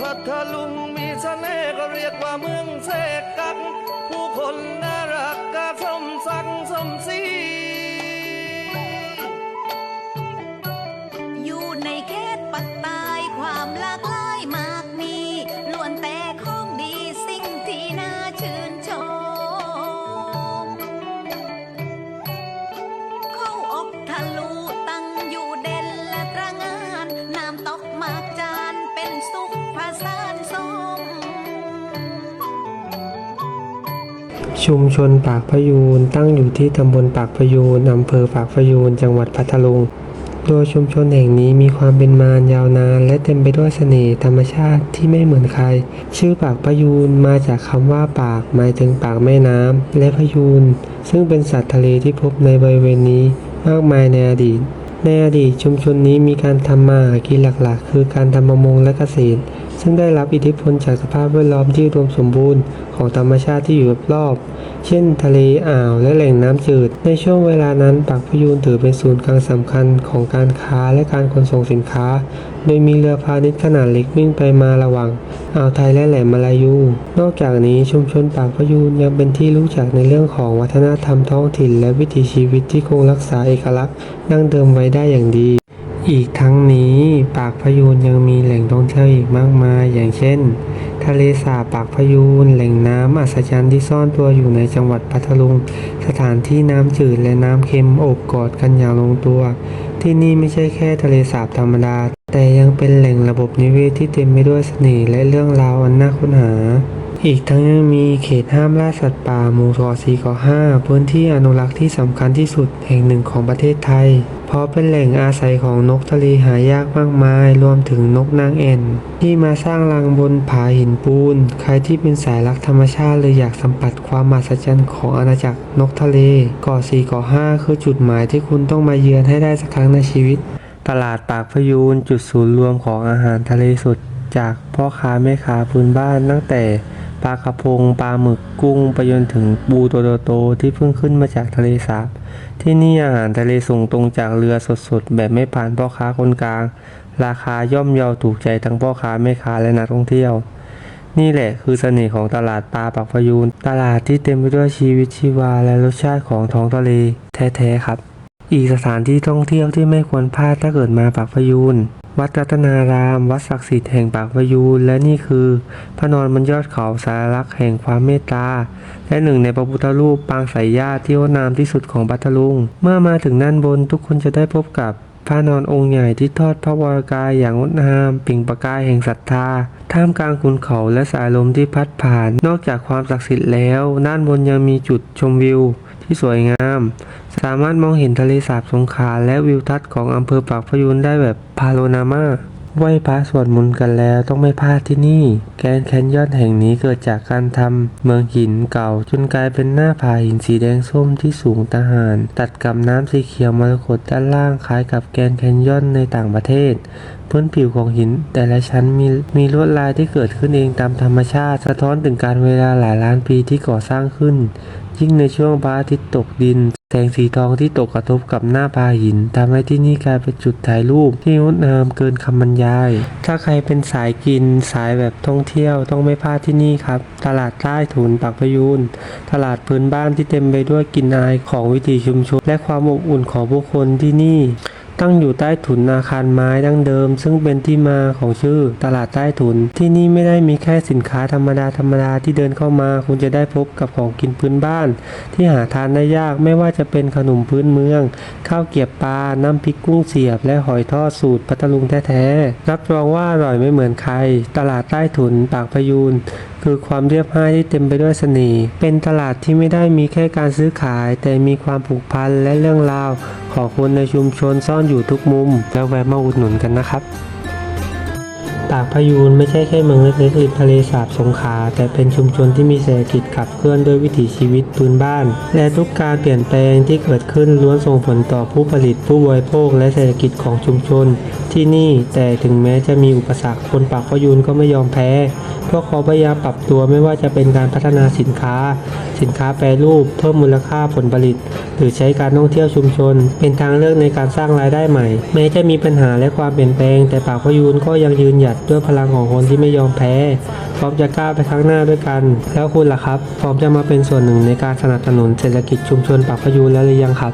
พัทลุงมีเสน่ห์ก็เรียกว่าเมืองเสกกักผู้คนน่ารักกะสมสังสมศรี ชุมชนปากพยูนตั้งอยู่ที่ตำบลปากพยูนอำเภอปากพยูนจังหวัดพัทลุง โดยชุมชนแห่งนี้มีความเป็นมายาวนาน และเต็มไปด้วยเสน่ห์ธรรมชาติที่ไม่เหมือนใคร ชื่อปากพยูนมาจากคำว่าปากหมายถึงปากแม่น้ำและพยูนซึ่งเป็นสัตว์ทะเลที่พบในบริเวณนี้มากมายในอดีตในอดีตชุมชนนี้มีการทำมาหากินหลักๆ คือการทำประมงและเกษตร ซึ่งได้รับอิทธิพลจากสภาพแวดล้อมที่อุดมสมบูรณ์ของธรรมชาติที่อยู่รอบๆเช่น ทะเลอ่าวและแหล่งน้ำจืด ในช่วงเวลานั้นปากพยูนถือเป็นศูนย์กลางสำคัญของการค้าและการขนส่งสินค้า โดยมีเรือพาณิชย์ขนาดเล็กวิ่งไปมาระหว่างอ่าวไทยและแหลมมาลายู นอกจากนี้ชุมชนปากพยูนยังเป็นที่รู้จักในเรื่องของวัฒนธรรมท้องถิ่น และวิถีชีวิตที่คงรักษาเอกลักษณ์ดั้งเดิมไว้ได้อย่างดี อีกทั้งนี้ปากพยูนยังมีแหล่งท่องเที่ยวอีกมากมาย อย่างเช่น ทะเลสาบปากพยูนแหล่งน้ำอัศจรรย์ที่ซ่อนตัวอยู่ในจังหวัดพัทลุง สถานที่น้ำจืดและน้ำเค็มโอบกอดกันอย่างลงตัว ที่นี่ไม่ใช่แค่ทะเลสาบธรรมดา แต่ยังเป็นแหล่งระบบนิเวศที่เต็มไปด้วยเสน่ห์และเรื่องราวอันน่าค้นหา อีกทั้งยังมีเขตห้ามล่าสัตว์ป่าหมู่เกาะสีเกาะห้าพื้นที่อนุรักษ์ที่สำคัญที่สุดแห่งหนึ่งของประเทศไทย เพราะเป็นแหล่งอาศัยของนกทะเลหายากมากมาย รวมถึงนกนางแอ่น ที่มาสร้างรังบนผาหินปูน ใครที่เป็นสายรักธรรมชาติเลยอยากสัมผัสความมหัศจรรย์ของอาณาจักรนกทะเลเกาะสีเกาะห้าคือจุดหมายที่คุณต้องมาเยือนให้ได้สักครั้งในชีวิต ตลาดปากพยูนจุดศูนย์รวมของอาหารทะเลสด จากพ่อค้าแม่ค้าพื้นบ้านตั้งแต่ปลากระพงปลาหมึกกุ้งไปจนถึงปูตัวโตๆที่เพิ่งขึ้นมาจากทะเลสาบ ที่นี่อาหารทะเลส่งตรงจากเรือสดๆ แบบไม่ผ่านพ่อค้าคนกลาง ราคาย่อมเยาถูกใจทั้งพ่อค้าแม่ค้าและนักท่องเที่ยว นี่แหละคือเสน่ห์ของตลาดปลาปากพยูน ตลาดที่เต็มไปด้วยชีวิตชีวาและรสชาติของท้องทะเลแท้ๆครับ อีกสถานที่ท่องเที่ยวที่ไม่ควรพลาดถ้าเกิดมาปากพยูน วัดรัตนาราม วัดศักดิ์สิทธิ์แห่งปากพยูนและนี่คือ พระนอนบนยอดเขาสารลักษณ์แห่งความเมตตา และหนึ่งในพระพุทธรูปปางสายญาติที่งดงามที่สุดของปัทลุง เมื่อมาถึงด้านบนทุกคนจะได้พบกับพระนอนองค์ใหญ่ที่ทอดพระวรกายอย่างงดงามปล่งประกายแห่งศรัทธา ท่ามกลางขุนเขาและสายลมที่พัดผ่าน นอกจากความศักดิ์สิทธิ์แล้ว ด้านบนยังมีจุดชมวิว ที่สวยงาม สามารถมองเห็นทะเลสาบสงขลาและวิวทัศน์ของอำเภอปากพยูนได้แบบพาโรนามา ไหว้พระสวดมนต์กันแล้วต้องไม่พลาดที่นี่ แกนแคนยอนแห่งนี้เกิดจากการทำเมืองหินเก่า จนกลายเป็นหน้าผาหินสีแดงส้มที่สูงตะหานตัดกับน้ำสีเขียวมรกตด้านล่างคล้ายกับแกนแคนยอนในต่างประเทศ พื้นผิวของหินแต่ละชั้นมีมีลวดลายที่เกิดขึ้นเองตามธรรมชาติ สะท้อนถึงการเวลาหลายล้านปีที่ก่อสร้างขึ้น ยิ่งในช่วงพระอาทิตย์ตกดิน แสงสีทองที่ตกกระทบกับหน้าผาหินทำให้ที่นี่กลายเป็นจุดถ่ายรูปที่งดงามเกินคำบรรยาย ถ้าใครเป็นสายกินสายแบบท่องเที่ยวต้องไม่พลาดที่นี่ครับ ตลาดใต้ถุนปากพยูนตลาดพื้นบ้านที่เต็มไปด้วยกลิ่นอายของวิถีชุมชนและความอบอุ่นของผู้คนที่นี่ ตั้งอยู่ใต้ถุนอาคารไม้ดั้งเดิม ซึ่งเป็นที่มาของชื่อตลาดใต้ถุน ที่นี่ไม่ได้มีแค่สินค้าธรรมดาธรรมดาที่เดินเข้ามาคุณจะได้พบกับของกินพื้นบ้าน ที่หาทานได้ยากไม่ว่าจะเป็นขนมพื้นเมือง ข้าวเกรียบปลาน้ำพริกกุ้งเสียบ และหอยทอดสูตรพัทลุงแท้ๆรับรองว่าอร่อยไม่เหมือนใคร ตลาดใต้ถุนปากพยูน คือความเรียบง่ายที่เต็มไปด้วยเสน่ห์ เป็นตลาดที่ไม่ได้มีแค่การซื้อขาย แต่มีความผูกพันและเรื่องราวของคนในชุมชนซ่อนอยู่ทุกมุม แล้วแวะมาอุดหนุนกันนะครับปากพยูนไม่ใช่แค่เมืองเล็กๆริมทะเลสาบสงขลาแต่เป็นชุมชนที่มีเศรษฐกิจขับเคลื่อนด้วยวิถีชีวิตพื้นบ้าน และทุกการเปลี่ยนแปลงที่เกิดขึ้นล้วนส่งผลต่อผู้ผลิตผู้บริโภคและเศรษฐกิจของชุมชน ที่นี่แต่ถึงแม้จะมีอุปสรรคคนปากพยูนก็ไม่ยอมแพ้ วกเขาพยายามปรับตัวไม่ว่าจะเป็นการพัฒนาสินค้า สินค้าแปรรูป เพิ่มมูลค่าผลผลิต หรือใช้การท่องเที่ยวชุมชน เป็นทางเลือกในการสร้างรายได้ใหม่ แม้จะมีปัญหาและความเปลี่ยนแปลง แต่ปากพยูนก็ยังยืนหยัดด้วยพลังของคนที่ไม่ยอมแพ้พร้อมจะก้าวไปข้างหน้าด้วยกัน แล้วคุณล่ะครับพร้อมจะมาเป็นส่วนหนึ่งในการสนับสนุนเศรษฐกิจชุมชนปากพยูนแล้วหรือยังครับ